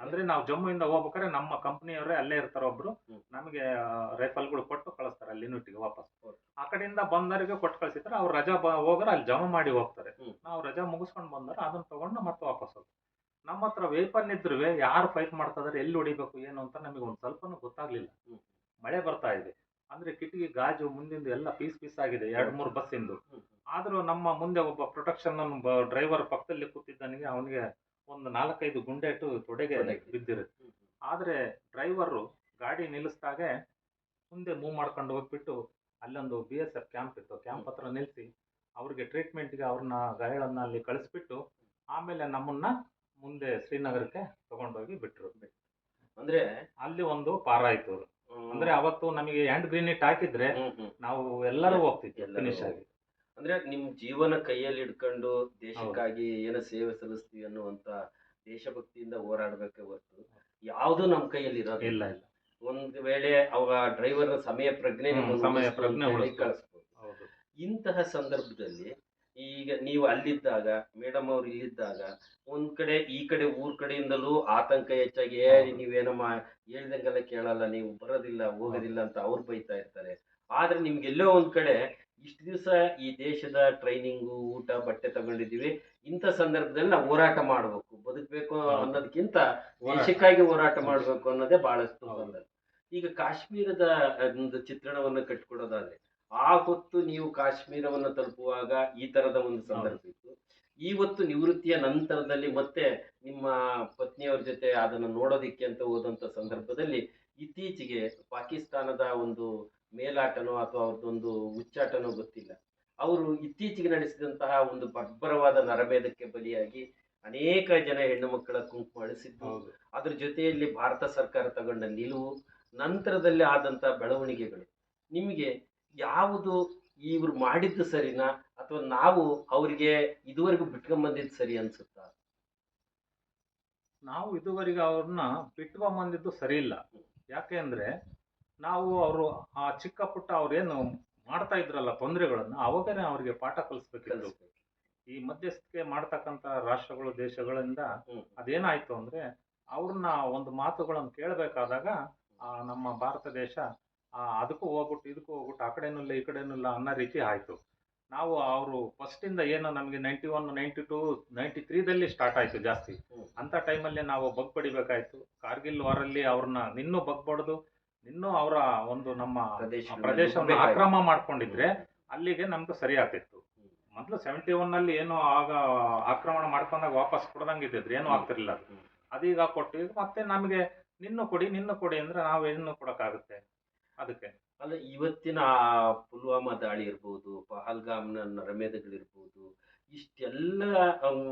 ಅಂದ್ರೆ ನಾವು ಜಮ್ಮುವಿಂದ ಹೋಗ್ಬೇಕಾದ್ರೆ ನಮ್ಮ ಕಂಪ್ನಿಯವರೇ ಅಲ್ಲೇ ಇರ್ತಾರ ಒಬ್ರು. ನಮಗೆ ರೈಫಲ್ಗಳು ಕೊಟ್ಟು ಕಳಿಸ್ತಾರೆ ಅಲ್ಲಿ ಯೂನಿಟ್ಗೆ ವಾಪಸ್. ಆ ಕಡೆಯಿಂದ ಬಂದವರಿಗೆ ಕೊಟ್ಟು ಕಳಿಸಿದ್ರೆ ಅವ್ರು ರಜಾ ಬ ಹೋದ್ರೆ ಅಲ್ಲಿ ಜಮಾ ಮಾಡಿ ಹೋಗ್ತಾರೆ. ನಾವು ರಜಾ ಮುಗಿಸ್ಕೊಂಡು ಬಂದ್ರೆ ಅದನ್ನ ತಗೊಂಡು ಮತ್ತೆ ವಾಪಸ್ ಹೋಗ್ತೀವಿ ನಮ್ಮ ಹತ್ರ ವೇಪನ್ ಇದ್ರು ಯಾರು ಫೈಟ್ ಮಾಡ್ತಾ ಎಲ್ಲಿ ಹೊಡಿಬೇಕು ಏನು ಅಂತ ನಮಗೆ ಒಂದು ಸ್ವಲ್ಪನೂ ಗೊತ್ತಾಗ್ಲಿಲ್ಲ. ಮಳೆ ಬರ್ತಾ ಇದೆ. ಅಂದ್ರೆ ಕಿಟಕಿ ಗಾಜು ಮುಂದಿಂದ ಎಲ್ಲ ಪೀಸ್ ಪೀಸ್ ಆಗಿದೆ ಎರಡು ಮೂರು ಬಸ್ಸಿಂದು ಆದರೂ ನಮ್ಮ ಮುಂದೆ ಒಬ್ಬ ಪ್ರೊಟೆಕ್ಷನ್ ಡ್ರೈವರ್ ಪಕ್ಕದಲ್ಲಿ ಕೂತಿದ್ದನಿಗೆ ಅವನಿಗೆ ಒಂದು ನಾಲ್ಕೈದು ಗುಂಡೇಟು ತೊಡೆಗೆ
ತೊಡೆಗೆ.
ಬಿದ್ದಿರುತ್ತೆ. ಆದ್ರೆ ಡ್ರೈವರು ಗಾಡಿ ನಿಲ್ಲಿಸ್ದಾಗೆ ಮುಂದೆ ಮೂವ್ ಮಾಡ್ಕೊಂಡು ಹೋಗ್ಬಿಟ್ಟು ಅಲ್ಲೊಂದು ಬಿ ಎಸ್ ಎಫ್ ಕ್ಯಾಂಪ್ ಇತ್ತು. ಕ್ಯಾಂಪ್ ಹತ್ರ ನಿಲ್ಲಿಸಿ ಅವ್ರಿಗೆ ಟ್ರೀಟ್ಮೆಂಟ್ಗೆ ಅವ್ರನ್ನ ಗಾಯಗಳನ್ನ ಅಲ್ಲಿ ಕಳಿಸ್ಬಿಟ್ಟು ಆಮೇಲೆ ನಮ್ಮನ್ನ ಮುಂದೆ ಶ್ರೀನಗರಕ್ಕೆ ತಗೊಂಡೋಗಿ ಬಿಟ್ರು.
ಅಂದ್ರೆ
ಅಲ್ಲಿ ಒಂದು ಪಾರ ಆಯ್ತು ಅದು. ಅಂದ್ರೆ ಅವತ್ತು ನಮಗೆ ಹ್ಯಾಂಡ್ ಗ್ರೀನಿಟ್ ಹಾಕಿದ್ರೆ. ನಾವು ಎಲ್ಲರೂ ಹೋಗ್ತಿದ್ವಿ ಫಿನಿಶ್ ಆಗಿ.
ಅಂದ್ರೆ ನಿಮ್ ಜೀವನ ಕೈಯಲ್ಲಿ ಇಟ್ಕೊಂಡು ದೇಶಕ್ಕಾಗಿ ಏನ ಸೇವೆ ಸಲ್ಲಿಸ್ತೀವಿ ಅನ್ನುವಂತ ದೇಶಭಕ್ತಿಯಿಂದ ಹೋರಾಡ್ಬೇಕೆ ಹೊರತು ಯಾವುದು ನಮ್ಮ ಕೈಯಲ್ಲಿ ಇರೋದು
ಇಲ್ಲ ಇಲ್ಲ.
ಒಂದ್ ವೇಳೆ ಅವಾಗ ಡ್ರೈವರ್ ಸಮಯ ಪ್ರಜ್ಞೆ
ಸಮಯ ಪ್ರಜ್ಞೆ
ಕಳಿಸ್ಬೋದು. ಇಂತಹ ಸಂದರ್ಭದಲ್ಲಿ ಈಗ ನೀವು ಅಲ್ಲಿದ್ದಾಗ ಮೇಡಮ್ ಅವ್ರು ಇಲ್ಲಿದ್ದಾಗ ಒಂದ್ ಕಡೆ ಈ ಕಡೆ ಊರ್ ಕಡೆಯಿಂದಲೂ ಆತಂಕ ಹೆಚ್ಚಾಗಿ ಏ
ನೀವ್
ನೀವೇನಮ್ಮ ಹೇಳ್ದಂಗೆಲ್ಲ ಕೇಳಲ್ಲ ನೀವು ಬರೋದಿಲ್ಲ ಹೋಗೋದಿಲ್ಲ ಅಂತ ಅವ್ರು ಬೈತಾ ಇರ್ತಾರೆ. ಆದ್ರೆ ನಿಮ್ಗೆ ಎಲ್ಲೋ ಒಂದ್ ಕಡೆ ಇಷ್ಟು ದಿವಸ ಈ ದೇಶದ ಟ್ರೈನಿಂಗು ಊಟ ಬಟ್ಟೆ ತಗೊಂಡಿದೀವಿ ಇಂಥ ಸಂದರ್ಭದಲ್ಲಿ ನಾವು ಹೋರಾಟ ಮಾಡ್ಬೇಕು. ಬದುಕಬೇಕು. ಅನ್ನೋದಕ್ಕಿಂತ. ದೇಶಕ್ಕಾಗಿ ಹೋರಾಟ ಮಾಡ್ಬೇಕು ಅನ್ನೋದೇ ಬಹಳಷ್ಟು ಈಗ ಕಾಶ್ಮೀರದ ಒಂದು ಚಿತ್ರಣವನ್ನು ಕಟ್ಕೊಡೋದಾದ್ರೆ ಆ ಹೊತ್ತು ನೀವು ಕಾಶ್ಮೀರವನ್ನು ತಲುಪುವಾಗ ಈ ತರದ ಒಂದು ಸಂದರ್ಭ ಇತ್ತು. ಇವತ್ತು ನಿವೃತ್ತಿಯ ನಂತರದಲ್ಲಿ ಮತ್ತೆ ನಿಮ್ಮ ಪತ್ನಿಯವ್ರ ಜೊತೆ ಅದನ್ನು ನೋಡೋದಿಕ್ಕೆ ಅಂತ ಹೋದಂತ ಸಂದರ್ಭದಲ್ಲಿ ಇತ್ತೀಚೆಗೆ ಪಾಕಿಸ್ತಾನದ ಒಂದು ಮೇಲಾಟನೋ ಅಥವಾ ಅವ್ರದ್ದೊಂದು ಉಚ್ಚಾಟನೋ ಗೊತ್ತಿಲ್ಲ. ಅವರು ಇತ್ತೀಚೆಗೆ ನಡೆಸಿದಂತಹ ಒಂದು ಬರ್ಬರವಾದ ನರಭೇದಕ್ಕೆ ಬಲಿಯಾಗಿ ಅನೇಕ ಜನ ಹೆಣ್ಣು ಮಕ್ಕಳ ಕುಂಕುಮ ಅಳಿಸಿದ್ದು ಅದ್ರ ಜೊತೆಯಲ್ಲಿ ಭಾರತ ಸರ್ಕಾರ ತಗೊಂಡ ನಿಲುವು ನಂತರದಲ್ಲಿ ಆದಂತಹ ಬೆಳವಣಿಗೆಗಳು. ನಿಮಗೆ ಯಾವುದು ಇವ್ರು ಮಾಡಿದ್ದು ಸರಿನಾ ಅಥವಾ ನಾವು ಅವರಿಗೆ ಇದುವರೆಗೂ ಬಿಟ್ಕೊಂಡ್ ಬಂದಿದ್ದು ಸರಿ ಅನ್ಸುತ್ತಾ?
ನಾವು ಇದುವರೆಗೆ ಅವ್ರನ್ನ ಬಿಟ್ಕೊಂಬಂದಿದ್ದು ಸರಿ ಇಲ್ಲ. ಯಾಕೆ ಅಂದ್ರೆ ನಾವು ಅವರು ಆ ಚಿಕ್ಕ ಪುಟ್ಟ ಅವ್ರೇನು ಮಾಡ್ತಾ ಇದ್ರಲ್ಲ ತೊಂದರೆಗಳನ್ನ ಅವಾಗನೇ ಅವ್ರಿಗೆ ಪಾಠ ಕಲಿಸ್ಬೇಕಿತ್ತು.
ಕಲಿಸ್ಬೇಕು.
ಈ ಮಧ್ಯಸ್ಥಿಕೆ ಮಾಡ್ತಕ್ಕಂಥ ರಾಷ್ಟ್ರಗಳು ದೇಶಗಳಿಂದ. ಅದೇನಾಯ್ತು ಅಂದ್ರೆ ಅವ್ರನ್ನ ಒಂದು ಮಾತುಗಳನ್ನು ಕೇಳಬೇಕಾದಾಗ ನಮ್ಮ ಭಾರತ ದೇಶ ಅದಕ್ಕೂ ಹೋಗ್ಬಿಟ್ಟು ಇದಕ್ಕೂ ಹೋಗ್ಬಿಟ್ಟು ಆ ಕಡೆನೂ ಇಲ್ಲ ಈ ಕಡೆನೂ ಇಲ್ಲ ಅನ್ನೋ ರೀತಿ ಆಯ್ತು. ನಾವು ಅವರು ಫಸ್ಟಿಂದ ಏನು ನಮಗೆ ninety one ninety two ninety ತ್ರೀದಲ್ಲಿ start ಆಯ್ತು ಜಾಸ್ತಿ ಅಂಥ ಟೈಮಲ್ಲಿ ನಾವು ಬಗ್ ಪಡಿಬೇಕಾಯ್ತು. ಕಾರ್ಗಿಲ್ ವಾರಲ್ಲಿ ಅವ್ರನ್ನ ನಿನ್ನೂ ಬಗ್ ಬಡ್ದು ಇನ್ನೂ ಅವರ ಒಂದು ನಮ್ಮ ಪ್ರದೇಶವನ್ನು. ಆಕ್ರಮ ಮಾಡ್ಕೊಂಡಿದ್ರೆ ಅಲ್ಲಿಗೆ ನಮ್ಗೆ ಸರಿ ಆಗ್ತಿತ್ತು ಮೊದಲು ಸೆವೆಂಟಿ ಒನ್ ಅಲ್ಲಿ ಏನು ಆಗ ಆಕ್ರಮಣ ಮಾಡ್ಕೊಂಡಾಗ ವಾಪಸ್ ಕೊಡ್ದಂಗೆ ಇದ್ದಿದ್ರು ಏನೂ ಆಗ್ತಿರ್ಲಿಲ್ಲ. ಅದೀಗ ಕೊಟ್ಟು ಮತ್ತೆ ನಮಗೆ ನಿನ್ನೂ ಕೊಡಿ ನಿನ್ನೂ ಕೊಡಿ ಅಂದ್ರೆ ನಾವು ಏನು ಕೊಡಕ್ಕಾಗುತ್ತೆ? ಅದಕ್ಕೆ.
ಅಲ್ಲ ಇವತ್ತಿನ ಆ ಪುಲ್ವಾಮಾ ದಾಳಿ ಇರ್ಬೋದು ಪಹಲ್ಗಾಮ್ನ ನರಮೇಧಗಳಿರ್ಬೋದು ಇಷ್ಟೆಲ್ಲ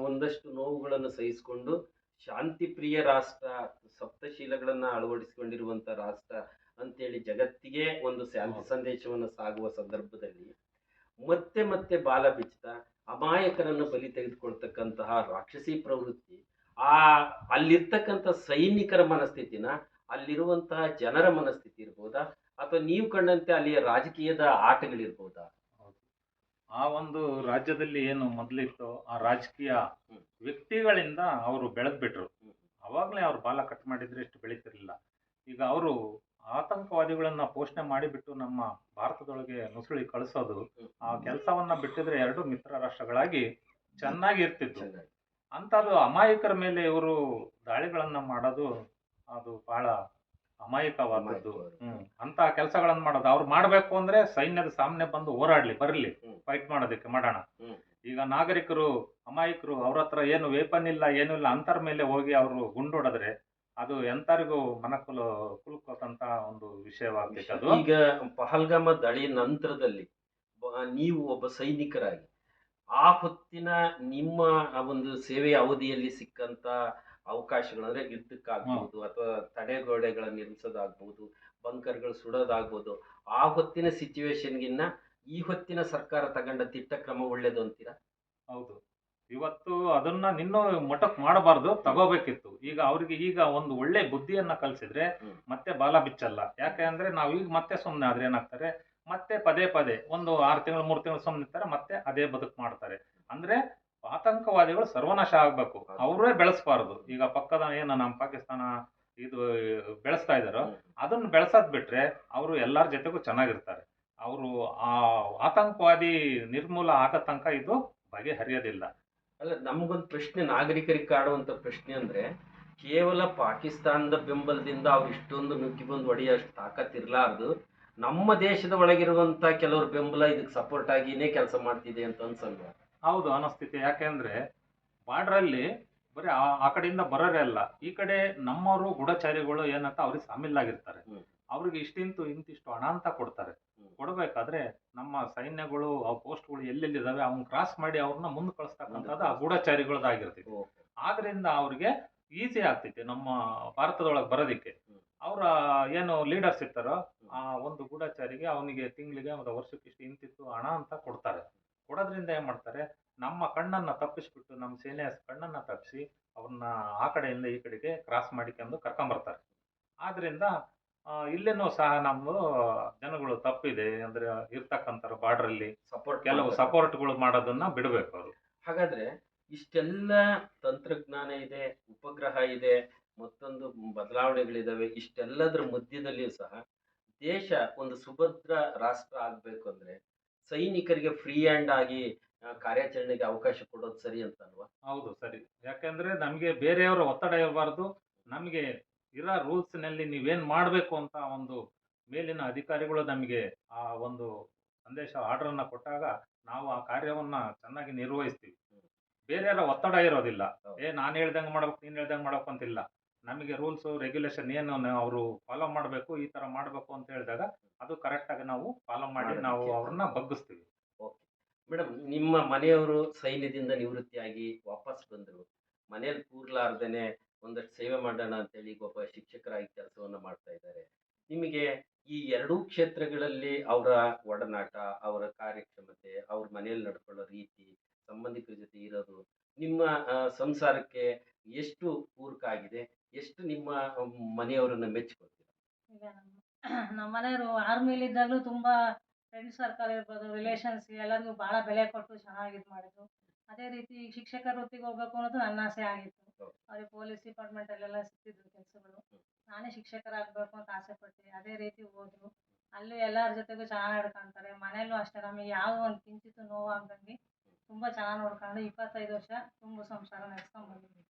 ಒಂದಷ್ಟು ನೋವುಗಳನ್ನು ಸಹಿಸಿಕೊಂಡು ಶಾಂತಿ ಪ್ರಿಯ ರಾಷ್ಟ್ರ ಸಪ್ತಶೀಲಗಳನ್ನ ಅಳವಡಿಸಿಕೊಂಡಿರುವಂತ ರಾಷ್ಟ್ರ ಅಂತೇಳಿ ಜಗತ್ತಿಗೆ ಒಂದು ಶಾಂತಿ ಸಂದೇಶವನ್ನು ಸಾಗುವ ಸಂದರ್ಭದಲ್ಲಿ ಮತ್ತೆ ಮತ್ತೆ ಬಾಲ ಬಿಚ್ಚಿದ ಅಮಾಯಕರನ್ನು ಬಲಿ ತೆಗೆದುಕೊಳ್ತಕ್ಕಂತಹ ರಾಕ್ಷಸಿ ಪ್ರವೃತ್ತಿ ಆ ಅಲ್ಲಿರ್ತಕ್ಕಂಥ ಸೈನಿಕರ ಮನಸ್ಥಿತಿನ ಅಲ್ಲಿರುವಂತಹ ಜನರ ಮನಸ್ಥಿತಿ ಇರ್ಬೋದಾ? ಅಥವಾ ನೀವು ಕಂಡಂತೆ ಅಲ್ಲಿಯ ರಾಜಕೀಯದ ಆಟಗಳಿರ್ಬೋದಾ?
ಆ ಒಂದು ರಾಜ್ಯದಲ್ಲಿ ಏನು ಮೊದಲಿತ್ತು ಆ ರಾಜಕೀಯ ವ್ಯಕ್ತಿಗಳಿಂದ ಅವರು ಬೆಳೆದ್ಬಿಟ್ರು. ಅವಾಗಲೇ ಅವ್ರು ಬಾಲ ಕಟ್ ಮಾಡಿದ್ರೆ ಇಷ್ಟು ಬೆಳೀತಿರ್ಲಿಲ್ಲ. ಈಗ ಅವರು ಆತಂಕವಾದಿಗಳನ್ನ ಪೋಷಣೆ ಮಾಡಿಬಿಟ್ಟು ನಮ್ಮ ಭಾರತದೊಳಗೆ ನುಸುಳಿ ಕಳಿಸೋದು ಆ ಕೆಲಸವನ್ನ ಬಿಟ್ಟಿದ್ರೆ ಎರಡು ಮಿತ್ರ ರಾಷ್ಟ್ರಗಳಾಗಿ ಚೆನ್ನಾಗಿ ಇರ್ತಿತ್ತು ಅಂಥದ್ದು ಅಮಾಯಕರ ಮೇಲೆ ಇವರು ದಾಳಿಗಳನ್ನ ಮಾಡೋದು ಅದು ಬಹಳ ಅಮಾಯಕವಾದದ್ದು. ಅಂತ ಕೆಲಸಗಳನ್ನು ಮಾಡೋದು. ಅವ್ರು ಮಾಡಬೇಕು ಅಂದ್ರೆ ಸೈನ್ಯದ ಸಾಮನೆ ಬಂದು ಹೋರಾಡ್ಲಿ ಬರಲಿ. ಫೈಟ್ ಮಾಡೋದಕ್ಕೆ ಮಾಡೋಣ. ಈಗ ನಾಗರಿಕರು ಅಮಾಯಕರು ಅವ್ರ ಹತ್ರ ಏನು ವೇಪನ್ ಇಲ್ಲ ಏನು ಇಲ್ಲ ಅಂತರ ಮೇಲೆ ಹೋಗಿ ಅವರು ಗುಂಡೊಡೆದ್ರೆ ಅದು ಎಂತರಿಗೂ ಮನಕುಲು ಕುಲುಕೋತಂತ ಒಂದು ವಿಷಯವಾಗ್ತೈತೆ ಅದು.
ಈಗ ಪಹಲ್ಗಾಮ ದಾಳಿ ನಂತರದಲ್ಲಿ ನೀವು ಒಬ್ಬ ಸೈನಿಕರಾಗಿ ಆ ಹೊತ್ತಿನ ನಿಮ್ಮ ಆ ಒಂದು ಸೇವೆಯ ಅವಧಿಯಲ್ಲಿ ಸಿಕ್ಕಂತ ಅವಕಾಶಗಳು ಅಂದ್ರೆ ಯುದ್ಧಕ್ಕಾಗ್ಬೋದು ಅಥವಾ ತಡೆಗೋಡೆಗಳನ್ನ ನಿರ್ಮಿಸೋದಾಗ್ಬೋದು ಬಂಕರ್ಗಳು ಸುಡೋದಾಗ್ಬೋದು ಆ ಹೊತ್ತಿನ ಸಿಚುವೇಶನ್ಗಿನ್ನ ಈ ಹೊತ್ತಿನ ಸರ್ಕಾರ ತಗೊಂಡ ತಿಟ್ಟ ಕ್ರಮ ಒಳ್ಳೇದು ಅಂತೀರಾ?
ಹೌದು. ಇವತ್ತು ಅದನ್ನ ನಿನ್ನೂ ಮಟಕ್ ಮಾಡಬಾರ್ದು ತಗೋಬೇಕಿತ್ತು. ಈಗ ಅವ್ರಿಗೆ ಈಗ ಒಂದು ಒಳ್ಳೆ ಬುದ್ಧಿಯನ್ನ ಕಲ್ಸಿದ್ರೆ ಮತ್ತೆ ಬಾಲ ಬಿಚ್ಚಲ್ಲ. ಯಾಕೆ ಅಂದ್ರೆ ನಾವು ಈಗ ಮತ್ತೆ ಸುಮ್ಮನೆ ಆದ್ರೆ ಏನಾಗ್ತಾರೆ ಮತ್ತೆ ಪದೇ ಪದೇ ಒಂದು ಆರು ತಿಂಗಳು ಮೂರು ತಿಂಗಳು ಸುಮ್ಮನೆ ಇರ್ತಾರೆ ಮತ್ತೆ ಅದೇ ಬದುಕು ಮಾಡ್ತಾರೆ. ಅಂದ್ರೆ ಆತಂಕವಾದಿಗಳು ಸರ್ವನಾಶ ಆಗಬೇಕು. ಅವರೇ ಬೆಳೆಸಬಾರದು. ಈಗ ಪಕ್ಕದ ಏನು ನಮ್ಮ ಪಾಕಿಸ್ತಾನ ಇದು ಬೆಳೆಸ್ತಾ ಇದ್ದಾರೋ ಅದನ್ನ ಬೆಳೆಸೋದ್ ಬಿಟ್ರೆ ಅವರು ಎಲ್ಲರ ಜೊತೆಗೂ ಚೆನ್ನಾಗಿರ್ತಾರೆ. ಅವರು ಆ ಆತಂಕವಾದಿ ನಿರ್ಮೂಲ ಆಗೋ ತನಕ ಇದು ಬಗೆಹರಿಯೋದಿಲ್ಲ.
ಅಲ್ಲ ನಮಗೊಂದು ಪ್ರಶ್ನೆ ನಾಗರಿಕರಿಗೆ ಕಾಡುವಂತ ಪ್ರಶ್ನೆ ಅಂದ್ರೆ ಕೇವಲ ಪಾಕಿಸ್ತಾನದ ಬೆಂಬಲದಿಂದ ಅವ್ರು ಇಷ್ಟೊಂದು ನುಗ್ಗಿ ಬಂದು ಒಡೆಯೋಷ್ಟು ತಾಕತ್ ಇರ್ಲಾರ್ದು. ನಮ್ಮ ದೇಶದ ಒಳಗಿರುವಂತ ಕೆಲವ್ರ ಬೆಂಬಲ ಇದಕ್ಕೆ ಸಪೋರ್ಟ್ ಆಗಿನೇ ಕೆಲಸ ಮಾಡ್ತಿದೆ ಅಂತ ಅನ್ಸಲ್ವಾ?
ಹೌದು ಅನಿಸ್ತೈತೆ ಯಾಕೆಂದ್ರೆ ಬಾರ್ಡ್ರಲ್ಲಿ ಬರೀ ಆ ಆ ಕಡೆಯಿಂದ ಬರೋರೇ ಅಲ್ಲ. ಈ ಕಡೆ ನಮ್ಮವರು ಗೂಢಚಾರಿಗಳು ಏನಂತ ಅವ್ರಿಗೆ ಸಾಮಿಲಾಗಿರ್ತಾರೆ.
ಆಗಿರ್ತಾರೆ
ಅವ್ರಿಗೆ ಇಷ್ಟಿಂತು ಇಂತಿಷ್ಟು ಹಣ ಅಂತ ಕೊಡ್ತಾರೆ ಕೊಡಬೇಕಾದ್ರೆ ನಮ್ಮ ಸೈನ್ಯಗಳು ಆ ಪೋಸ್ಟ್ಗಳು ಎಲ್ಲೆಲ್ಲಿದ್ದಾವೆ ಅವ್ನ ಕ್ರಾಸ್ ಮಾಡಿ ಅವ್ರನ್ನ ಮುಂದೆ ಕಳಿಸ್ತಕ್ಕಂಥದ್ದು ಆ ಗೂಢಚಾರಿಗಳದಾಗಿರ್ತೈತಿ ಆದ್ರಿಂದ ಅವ್ರಿಗೆ ಈಸಿ ಆಗ್ತೈತಿ ನಮ್ಮ ಭಾರತದೊಳಗೆ ಬರೋದಿಕ್ಕೆ. ಅವರ ಏನು ಲೀಡರ್ಸ್ ಇರ್ತಾರೋ ಆ ಒಂದು ಗೂಢಚಾರಿಗೆ ಅವನಿಗೆ ತಿಂಗಳಿಗೆ ಒಂದು ವರ್ಷಕ್ಕೆ ಇಷ್ಟು ಇಂತಿತ್ತು ಹಣ ಅಂತ ಕೊಡ್ತಾರೆ. ಕೊಡೋದ್ರಿಂದ ಏನು ಮಾಡ್ತಾರೆ? ನಮ್ಮ ಕಣ್ಣನ್ನ ತಪ್ಪಿಸ್ಬಿಟ್ಟು ನಮ್ಮ ಸೇನೆಯ ಕಣ್ಣನ್ನ ತಪ್ಪಿಸಿ ಅವ್ರನ್ನ ಆ ಕಡೆಯಿಂದ ಈ ಕಡೆಗೆ ಕ್ರಾಸ್ ಮಾಡಿಕೊಂಡು ಕರ್ಕೊಂಬರ್ತಾರೆ ಆದ್ರಿಂದ ಆ, ಇಲ್ಲೇನೂ ಸಹ ನಮ್ಮ ಜನಗಳು ತಪ್ಪಿದೆ ಅಂದ್ರೆ ಇರ್ತಕ್ಕಂಥ ಬಾರ್ಡ್ರಲ್ಲಿ
ಸಪೋರ್ಟ್
ಕೆಲವು ಸಪೋರ್ಟ್ಗಳು ಮಾಡೋದನ್ನ ಬಿಡಬೇಕು ಅವರು.
ಹಾಗಾದ್ರೆ ಇಷ್ಟೆಲ್ಲ ತಂತ್ರಜ್ಞಾನ ಇದೆ ಉಪಗ್ರಹ ಇದೆ ಮತ್ತೊಂದು ಬದಲಾವಣೆಗಳಿದ್ದಾವೆ ಇಷ್ಟೆಲ್ಲದರ ಮಧ್ಯದಲ್ಲಿಯೂ ಸಹ ದೇಶ ಒಂದು ಸುಭದ್ರ ರಾಷ್ಟ್ರ ಆಗಬೇಕು ಅಂದ್ರೆ ಸೈನಿಕರಿಗೆ ಫ್ರೀ ಹ್ಯಾಂಡ್ ಆಗಿ ಕಾರ್ಯಾಚರಣೆಗೆ ಅವಕಾಶ ಕೊಡೋದು ಸರಿ ಅಂತ ಅಲ್ವಾ
ಹೌದು ಸರಿ. ಯಾಕಂದ್ರೆ ನಮಗೆ ಬೇರೆಯವರ ಒತ್ತಡ ಇರಬಾರ್ದು. ನಮಗೆ ಇರೋ ರೂಲ್ಸ್ನಲ್ಲಿ ನೀವೇನ್ ಮಾಡಬೇಕು ಅಂತ ಒಂದು ಮೇಲಿನ ಅಧಿಕಾರಿಗಳು ನಮಗೆ ಆ ಒಂದು ಸಂದೇಶ ಆರ್ಡರ್ ಅನ್ನ ಕೊಟ್ಟಾಗ ನಾವು ಆ ಕಾರ್ಯವನ್ನ ಚೆನ್ನಾಗಿ ನಿರ್ವಹಿಸ್ತೀವಿ. ಬೇರೆಯವರ ಒತ್ತಡ ಇರೋದಿಲ್ಲ. ಏ ನಾನು ಹೇಳ್ದಂಗೆ ಮಾಡ್ಬೇಕು ನೀನು ಹೇಳ್ದಂಗೆ ಮಾಡ್ಬೇಕು ಅಂತಿಲ್ಲ. ನಮಗೆ ರೂಲ್ಸ್ ರೆಗ್ಯುಲೇಷನ್ ಏನು ಅವರು ಫಾಲೋ ಮಾಡಬೇಕು ಈ ತರ ಮಾಡಬೇಕು ಅಂತ ಹೇಳಿದಾಗ ಅದು ಕರೆಕ್ಟಾಗಿ ನಾವು ಫಾಲೋ ಮಾಡಿ ನಾವು. ಅವ್ರನ್ನ ಬಗ್ಗಿಸ್ತೀವಿ.
ಓಕೆ ಮೇಡಮ್ ನಿಮ್ಮ ಮನೆಯವರು ಸೈನ್ಯದಿಂದ ನಿವೃತ್ತಿಯಾಗಿ ವಾಪಸ್ ಬಂದರು. ಮನೇಲಿ ಕೂರ್ಲಾರ್ದೇನೆ ಒಂದಷ್ಟು ಸೇವೆ ಮಾಡೋಣ ಅಂತೇಳಿ ಒಬ್ಬ ಶಿಕ್ಷಕರಾಗಿ ಕೆಲಸವನ್ನ ಮಾಡ್ತಾ ಇದ್ದಾರೆ. ನಿಮಗೆ ಈ ಎರಡೂ ಕ್ಷೇತ್ರಗಳಲ್ಲಿ ಅವರ ಒಡನಾಟ ಅವರ ಕಾರ್ಯಕ್ಷಮತೆ ಅವ್ರ ಮನೆಯಲ್ಲಿ ನಡ್ಕೊಳ್ಳೋ ರೀತಿ ಸಂಬಂಧಿಕರ ಜೊತೆ ಇರೋದು ನಿಮ್ಮ ಸಂಸಾರಕ್ಕೆ ಎಷ್ಟು ಪೂರಕ ಆಗಿದೆ? ಎಷ್ಟು ನಿಮ್ಮ ಮನೆಯವರನ್ನ ಮೆಚ್ಚಿಕೊಳ್ತೀರಾ?
ಈಗ ನಮ್ಮ ನಮ್ಮ ಮನೆಯವರು ಆರ್ಮಿಲಿ ಇದ್ದಾಗಲೂ ತುಂಬಾ ಫ್ರೆಂಡ್ ಸರ್ಕಲ್ ಇರ್ಬೋದು ರಿಲೇಷನ್ಸ್ ಎಲ್ಲರಿಗೂ ಬಹಳ ಬೆಲೆ ಕೊಟ್ಟು ಚೆನ್ನಾಗಿ ಇದು ಮಾಡಿದ್ರು. ಅದೇ ರೀತಿ ಶಿಕ್ಷಕ ವೃತ್ತಿಗೆ ಹೋಗ್ಬೇಕು ಅನ್ನೋದು ನನ್ನ ಆಸೆ ಆಗಿತ್ತು. ಅವ್ರಿಗೆ ಪೊಲೀಸ್ ಡಿಪಾರ್ಟ್ಮೆಂಟಲ್ಲೆಲ್ಲ ಸಿಕ್ತಿದ್ರು ಕೆಲಸಗಳು. ನಾನೇ ಶಿಕ್ಷಕರಾಗಬೇಕು ಅಂತ ಆಸೆ ಪಟ್ಟೆ. ಅದೇ ರೀತಿ ಹೋದ್ರು ಅಲ್ಲೂ ಎಲ್ಲರ ಜೊತೆಗೂ ಚೆನ್ನಾಗಿ ನಡ್ಕೊಂತಾರೆ. ಮನೆಯಲ್ಲೂ ಅಷ್ಟೇ. ನಮಗೆ ಯಾವ ಒಂದು ಕಿಂಚಿತ್ತು ನೋವಾಗ್ದಂಗೆ ತುಂಬ ಚೆನ್ನಾಗಿ ನೋಡ್ಕೊಂಡು ಇಪ್ಪತ್ತೈದು ವರ್ಷ ತುಂಬ ಸಂಸಾರ ನಡೆಸ್ಕೊಂಡ್ ಬಂದಿದ್ದೀವಿ.
ಓಕೆ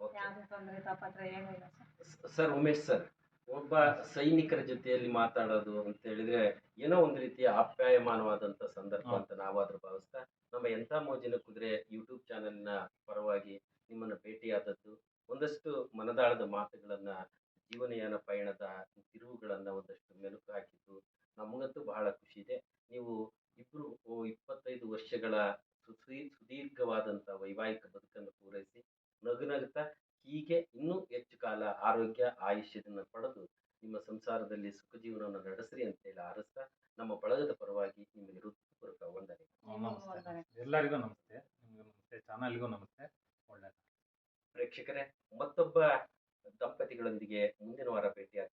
ಯಾವುದೇ ತೊಂದರೆ ತಾಪತ್ರ ಏನೂ ಸರ್.
ಸರ್ ಉಮೇಶ್ ಸರ್ ಒಬ್ಬ ಸೈನಿಕರ ಜೊತೆಯಲ್ಲಿ ಮಾತಾಡೋದು ಅಂತ ಹೇಳಿದ್ರೆ ಏನೋ ಒಂದು ರೀತಿಯ ಆಪ್ಯಾಯಮಾನವಾದಂತ ಸಂದರ್ಭ ಅಂತ ನಾವಾದ್ರೂ ಭಾವಿಸ್ತಾ ನಮ್ಮ ಎಂಥ ಮೋಜಿನ ಕುದುರೆ ಯೂಟ್ಯೂಬ್ ಚಾನೆಲ್ನ ಪರವಾಗಿ ನಿಮ್ಮನ್ನ ಭೇಟಿಯಾದದ್ದು ಒಂದಷ್ಟು ಮನದಾಳದ ಮಾತುಗಳನ್ನ ಜೀವನಯಾನ ಪಯಣದ ತಿರುವುಗಳನ್ನ ಒಂದಷ್ಟು ಮೆಲುಕು ಹಾಕಿದ್ದು ನಮಗಂತೂ ಬಹಳ ಖುಷಿ ಇದೆ. ನೀವು ಇಬ್ರು ಇಪ್ಪತ್ತೈದು ವರ್ಷಗಳ ಸುದೀ ಸುದೀರ್ಘವಾದಂತ ವೈವಾಹಿಕ ಬದುಕನ್ನು ಪೂರೈಸಿ ನಗು ನಗುತ್ತಾ ಹೀಗೆ ಇನ್ನೂ ಹೆಚ್ಚು ಕಾಲ ಆರೋಗ್ಯ ಆಯುಷ್ಯದನ್ನ ಪಡೆದು ನಿಮ್ಮ ಸಂಸಾರದಲ್ಲಿ ಸುಖ ಜೀವನವನ್ನು ನಡೆಸ್ರಿ ಅಂತ ಹೇಳಿ ಆರಿಸ್ತಾ ನಮ್ಮ ಬಳಗದ ಪರವಾಗಿ ನಿಮಗೆ ಹೃತ್ಪೂರ್ವಕ ವಂದನೆ.
ನಮಸ್ತೆ ಎಲ್ಲರಿಗೂ ನಮಸ್ತೆ. ನಿಮಗೂ ನಮಸ್ತೆ. ಚಾನಲ್ಗೂ ನಮಸ್ತೆ. ಒಳ್ಳೆ
ಪ್ರೇಕ್ಷಕರೇ ಮತ್ತೊಬ್ಬ ದಂಪತಿಗಳೊಂದಿಗೆ ಮುಂದಿನ ವಾರ ಭೇಟಿಯಾದ